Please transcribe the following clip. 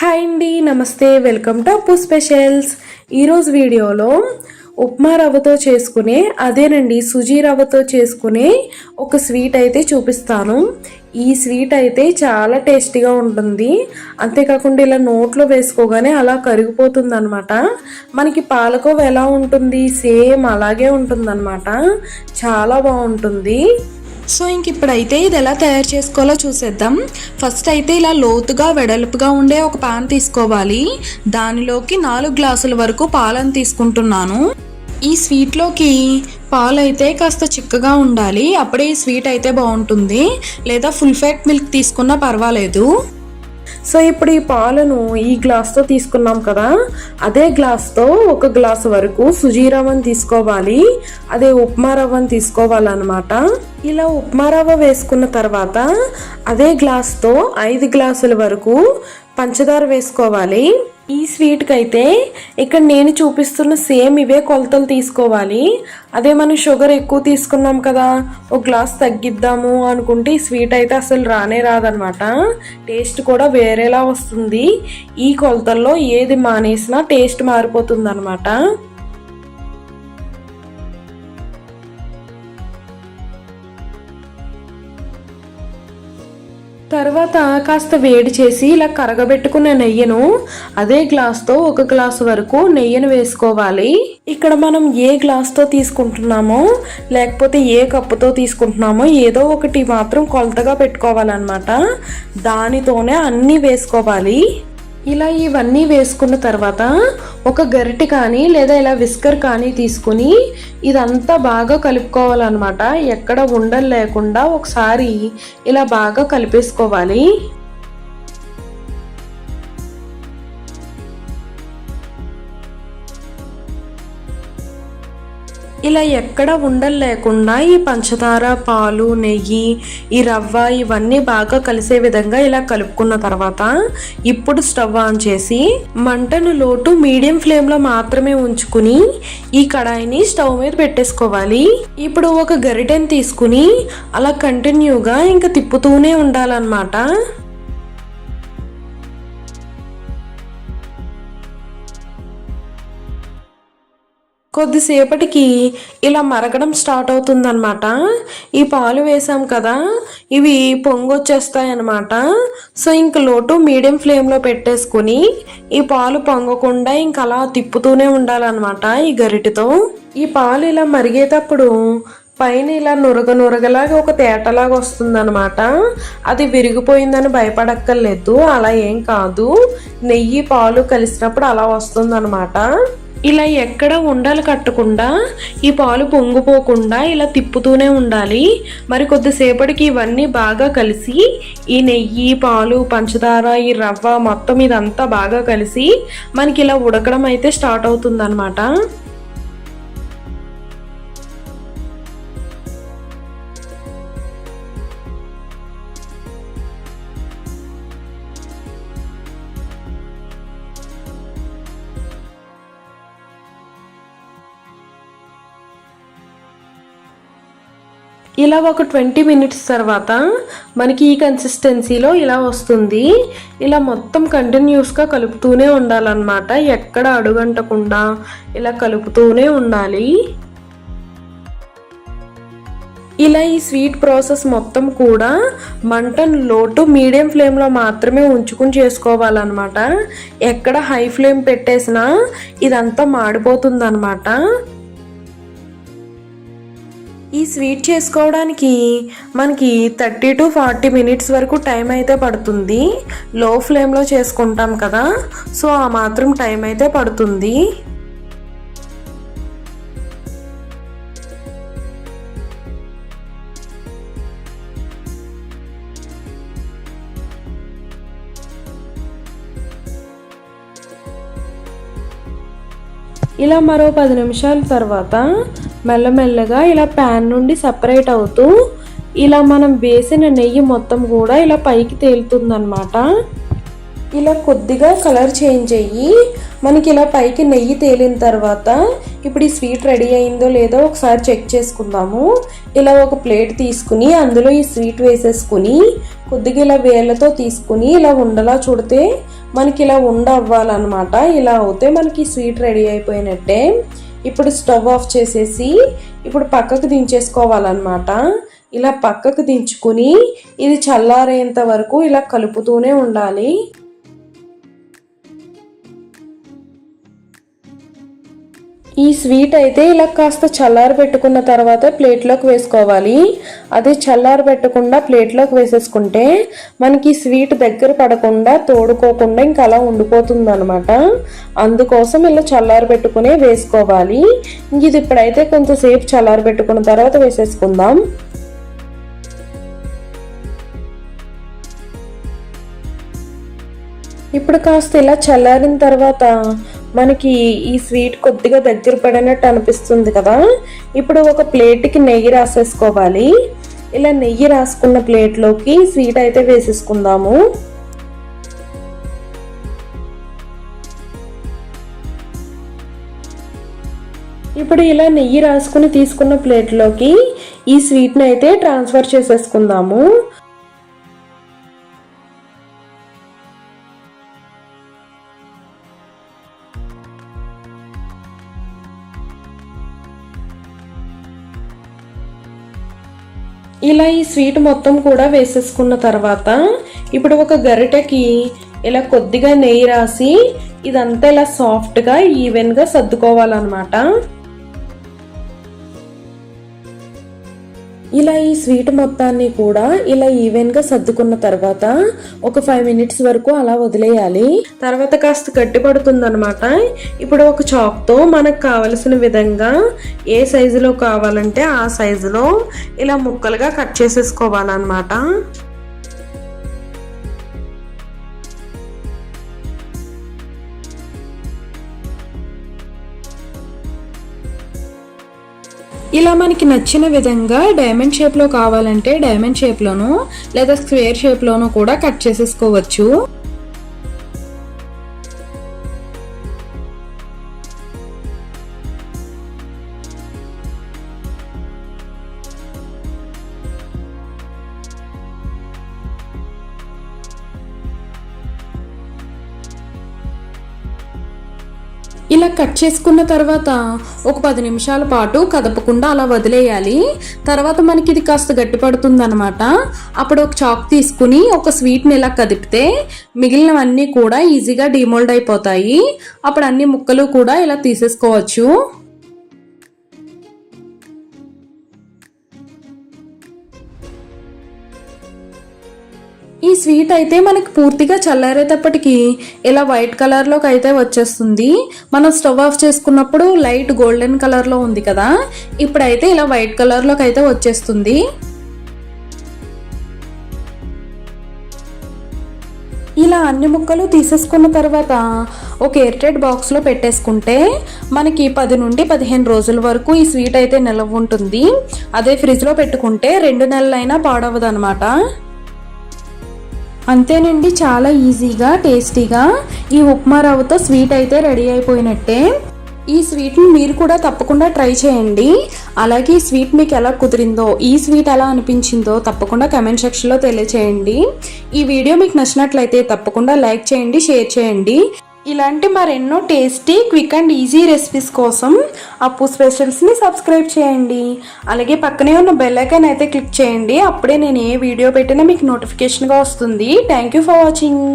Hi అండి నమస్తే welcome to అప్పు స్పెషల్స్. ఈరోజు వీడియోలో ఉప్మా రవ్వతో చేసుకునే అదేనండి సుజీ రవ్వతో చేసుకునే ఒక స్వీట్ అయితే చూపిస్తాను. ఈ స్వీట్ అయితే చాలా టేస్టీగా ఉంటుంది. అంతేకాకుండా ఇలా నోట్లో వేసుకోగానే అలా కరిగిపోతుంది అనమాట మనకి పాలకోవ ఎలా ఉంటుంది? సేమ్ అలాగే ఉంటుందన్నమాట. చాలా బాగుంటుంది. సో ఇంక ఇప్పుడైతే ఇది ఎలా తయారు చేసుకోవాలో చూసేద్దాం. ఫస్ట్ అయితే ఇలా లోతుగా వెడల్పుగా ఉండే ఒక పాన్ తీసుకోవాలి. దానిలోకి నాలుగు గ్లాసుల వరకు పాలను తీసుకుంటున్నాను. ఈ స్వీట్లోకి పాలు అయితే కాస్త చిక్కగా ఉండాలి. అప్పుడే ఈ స్వీట్ అయితే బాగుంటుంది. లేదా ఫుల్ ఫ్యాట్ మిల్క్ తీసుకున్నా పర్వాలేదు. సో ఇప్పుడు ఈ పాలను ఈ గ్లాస్తో తీసుకున్నాం కదా అదే గ్లాస్తో ఒక గ్లాస్ వరకు సుజీరవ్వని తీసుకోవాలి అదే ఉప్మా రవ్వని తీసుకోవాలన్నమాట. ఇలా ఉప్మా రవ్వ వేసుకున్న తర్వాత అదే గ్లాస్తో ఐదు గ్లాసుల వరకు పంచదార వేసుకోవాలి. ఈ స్వీట్కి అయితే ఇక్కడ నేను చూపిస్తున్న సేమ్ ఇవే కొలతలు తీసుకోవాలి. అదే మనం షుగర్ ఎక్కువ తీసుకున్నాం కదా ఒక గ్లాస్ తగ్గిద్దాము అనుకుంటే ఈ స్వీట్ అయితే అసలు రానే రాదనమాట టేస్ట్ కూడా వేరేలా వస్తుంది. ఈ కొలతల్లో ఏది మానేసినా టేస్ట్ మారిపోతుంది తర్వాత కాస్త వేడి చేసి ఇలా కరగబెట్టుకున్న నెయ్యను అదే గ్లాస్తో ఒక గ్లాస్ వరకు నెయ్యిని వేసుకోవాలి. ఇక్కడ మనం ఏ గ్లాస్తో తీసుకుంటున్నామో లేకపోతే ఏ కప్పుతో తీసుకుంటున్నామో ఏదో ఒకటి మాత్రం కొలతగా పెట్టుకోవాలన్నమాట. దానితోనే అన్నీ వేసుకోవాలి. ఇలా ఇవన్నీ వేసుకున్న తర్వాత ఒక గరిటె కానీ లేదా ఇలా విస్కర్ కానీ తీసుకుని ఇదంతా బాగా కలుపుకోవాలన్నమాట. ఎక్కడ ఉండలు లేకుండా ఒకసారి ఇలా బాగా కలిపేసుకోవాలి. ఇలా ఎక్కడ ఉండలు లేకుండా ఈ పంచదార పాలు నెయ్యి ఈ రవ్వ ఇవన్నీ బాగా కలిసే విధంగా ఇలా కలుపుకున్న తర్వాత ఇప్పుడు స్టవ్ ఆన్ చేసి మంటను లోటు మీడియం ఫ్లేమ్లో మాత్రమే ఉంచుకుని ఈ కడాయిని స్టవ్ మీద పెట్టేసుకోవాలి. ఇప్పుడు ఒక గరిటెని తీసుకుని అలా కంటిన్యూగా ఇంకా తిప్పుతూనే ఉండాలన్నమాట. కొద్దిసేపటికి ఇలా మరగడం స్టార్ట్ అవుతుందన్నమాట. ఈ పాలు వేసాం కదా ఇవి పొంగొచ్చేస్తాయి అనమాట సో ఇంక లోటు మీడియం ఫ్లేమ్లో పెట్టేసుకుని ఈ పాలు పొంగకుండా ఇంక అలా తిప్పుతూనే ఉండాలన్నమాట ఈ గరిటెతో. ఈ పాలు ఇలా మరిగేటప్పుడు పైన ఇలా నురగ నురగలాగా ఒక తేటలాగా వస్తుందన్నమాట. అది విరిగిపోయిందని భయపడక్కర్లేదు అలా ఏం కాదు. నెయ్యి పాలు కలిసినప్పుడు అలా వస్తుందన్నమాట. ఇలా ఎక్కడ ఉండలు కట్టకుండా ఈ పాలు పొంగిపోకుండా ఇలా తిప్పుతూనే ఉండాలి. మరి కొద్దిసేపటికి ఇవన్నీ బాగా కలిసి ఈ నెయ్యి పాలు పంచదార ఈ రవ్వ మొత్తం ఇదంతా బాగా కలిసి మనకి ఇలా ఉడకడం అయితే స్టార్ట్ అవుతుంది ఇలా ఒక ట్వంటీ మినిట్స్ తర్వాత మనకి ఈ కన్సిస్టెన్సీలో ఇలా వస్తుంది. ఇలా మొత్తం కంటిన్యూస్గా కలుపుతూనే ఉండాలన్నమాట. ఎక్కడ అడుగంటకుండా ఇలా కలుపుతూనే ఉండాలి. ఇలా ఈ స్వీట్ ప్రాసెస్ మొత్తం కూడా మంటను లోటు మీడియం ఫ్లేమ్లో మాత్రమే ఉంచుకుని చేసుకోవాలన్నమాట. ఎక్కడ హై ఫ్లేమ్ పెట్టేసినా ఇదంతా మాడిపోతుందన్నమాట. ఈ స్వీట్ చేసుకోవడానికి మనకి థర్టీ టు ఫార్టీ మినిట్స్ వరకు టైం అయితే పడుతుంది. లో ఫ్లేమ్లో చేసుకుంటాం కదా. సో ఆ మాత్రం టైం అయితే పడుతుంది. ఇలా మరో పది నిమిషాల తర్వాత మెల్లమెల్లగా ఇలా ప్యాన్ నుండి సపరేట్ అవుతూ ఇలా మనం వేసిన నెయ్యి మొత్తం కూడా ఇలా పైకి తేలుతుందనమాట ఇలా కొద్దిగా కలర్ చేంజ్ అయ్యి మనకి ఇలా పైకి నెయ్యి తేలిన తర్వాత ఇప్పుడు ఈ స్వీట్ రెడీ అయిందో లేదో ఒకసారి చెక్ చేసుకుందాము. ఇలా ఒక ప్లేట్ తీసుకుని అందులో ఈ స్వీట్ వేసేసుకుని కొద్దిగా ఇలా వేళ్ళతో తీసుకుని ఇలా ఉండలా చూడితే మనకి ఇలా ఉండ అవ్వాలన్నమాట ఇలా అవుతే మనకి స్వీట్ రెడీ అయిపోయినట్టే. ఇప్పుడు స్టవ్ ఆఫ్ చేసేసి ఇప్పుడు పక్కకు దించేసుకోవాలన్నమాట. ఇలా పక్కకు దించుకుని ఇది చల్లారేంత వరకు ఇలా కలుపుతూనే ఉండాలి. ఈ స్వీట్ అయితే ఇలా కాస్త చల్లారి పెట్టుకున్న తర్వాత ప్లేట్లోకి వేసుకోవాలి. అదే చల్లారి పెట్టకుండా ప్లేట్లోకి వేసేసుకుంటే మనకి స్వీట్ దగ్గర పడకుండా తోడుకోకుండా ఇంకా అలా ఉండిపోతుంది అనమాట అందుకోసం ఇలా చల్లారి పెట్టుకునే వేసుకోవాలి. ఇంక ఇది ఇప్పుడైతే కొంచెంసేపు చల్లారి పెట్టుకున్న తర్వాత వేసేసుకుందాం. ఇప్పుడు కాస్త ఇలా చల్లారిన తర్వాత మనకి ఈ స్వీట్ కొద్దిగా దగ్గర పడినట్టు అనిపిస్తుంది కదా? ఇప్పుడు ఒక ప్లేట్కి నెయ్యి రాసేసుకోవాలి. ఇలా నెయ్యి రాసుకున్న ప్లేట్లోకి స్వీట్ అయితే వేసేసుకుందాము. ఇప్పుడు ఇలా నెయ్యి రాసుకుని తీసుకున్న ప్లేట్లోకి ఈ స్వీట్ని అయితే ట్రాన్స్ఫర్ చేసేసుకుందాము. ఇలా ఈ స్వీట్ మొత్తం కూడా వేసేసుకున్న తర్వాత ఇప్పుడు ఒక గరిటెకి ఇలా కొద్దిగా నెయ్యి రాసి ఇదంతా ఇలా సాఫ్ట్గా ఈవెన్గా సర్దుకోవాలన్నమాట. ఇలా ఈ స్వీట్ మొత్తాన్ని కూడా ఇలా ఈవెన్గా సర్దుకున్న తర్వాత ఒక ఫైవ్ మినిట్స్ వరకు అలా వదిలేయాలి. తర్వాత కాస్త గట్టి పడుతుందనమాట ఇప్పుడు ఒక చాక్తో మనకు కావలసిన విధంగా ఏ సైజులో కావాలంటే ఆ సైజులో ఇలా ముక్కలుగా కట్ చేసేసుకోవాలన్నమాట. ఇలా మనకి నచ్చిన విధంగా డైమండ్ షేప్లో కావాలంటే డైమండ్ షేప్లోను లేదా స్క్వేర్ షేప్లోను కూడా కట్ చేసేసుకోవచ్చు. ఇలా కట్ చేసుకున్న తర్వాత ఒక పది నిమిషాల పాటు కదపకుండా అలా వదిలేయాలి. తర్వాత మనకి ఇది కాస్త గట్టిపడుతుంది అనమాట అప్పుడు ఒక చాక్ తీసుకుని ఒక స్వీట్ని ఇలా కదిపితే మిగిలినవన్నీ కూడా ఈజీగా డిమోల్డ్ అయిపోతాయి. అప్పుడు అన్ని ముక్కలు కూడా ఇలా తీసేసుకోవచ్చు. స్వీట్ అయితే మనకి పూర్తిగా చల్లారేటప్పటికి ఇలా వైట్ కలర్లోకి అయితే వచ్చేస్తుంది. మనం స్టవ్ ఆఫ్ చేసుకున్నప్పుడు లైట్ గోల్డెన్ కలర్లో ఉంది కదా. ఇప్పుడైతే ఇలా వైట్ కలర్లోకి అయితే వచ్చేస్తుంది. ఇలా అన్ని ముక్కలు తీసేసుకున్న తర్వాత ఒక ఎయిర్టైట్ బాక్స్లో పెట్టేసుకుంటే మనకి పది నుండి పదిహేను రోజుల వరకు ఈ స్వీట్ అయితే నిలవ ఉంటుంది. అదే ఫ్రిడ్జ్లో పెట్టుకుంటే రెండు నెలలైనా పాడవదు అనమాట అంతేనండి చాలా ఈజీగా టేస్టీగా ఈ ఉప్మా రవ్వతో స్వీట్ అయితే రెడీ అయిపోయినట్టే. ఈ స్వీట్ని మీరు కూడా తప్పకుండా ట్రై చేయండి. అలాగే ఈ స్వీట్ మీకు ఎలా కుదిరిందో ఈ స్వీట్ ఎలా అనిపించిందో తప్పకుండా కమెంట్ సెక్షన్లో తెలియచేయండి. ఈ వీడియో మీకు నచ్చినట్లయితే తప్పకుండా లైక్ చేయండి షేర్ చేయండి. ఇలాంటి మరెన్నో tasty quick and easy recipes కోసం అప్పు స్పెషల్స్ని సబ్స్క్రైబ్ చేయండి. అలాగే పక్కనే ఉన్న బెల్ ఐకాన్ అయితే క్లిక్ చేయండి. అప్పుడే నేను ఏ వీడియో పెట్టినా మీకు నోటిఫికేషన్గా వస్తుంది. Thank you for watching.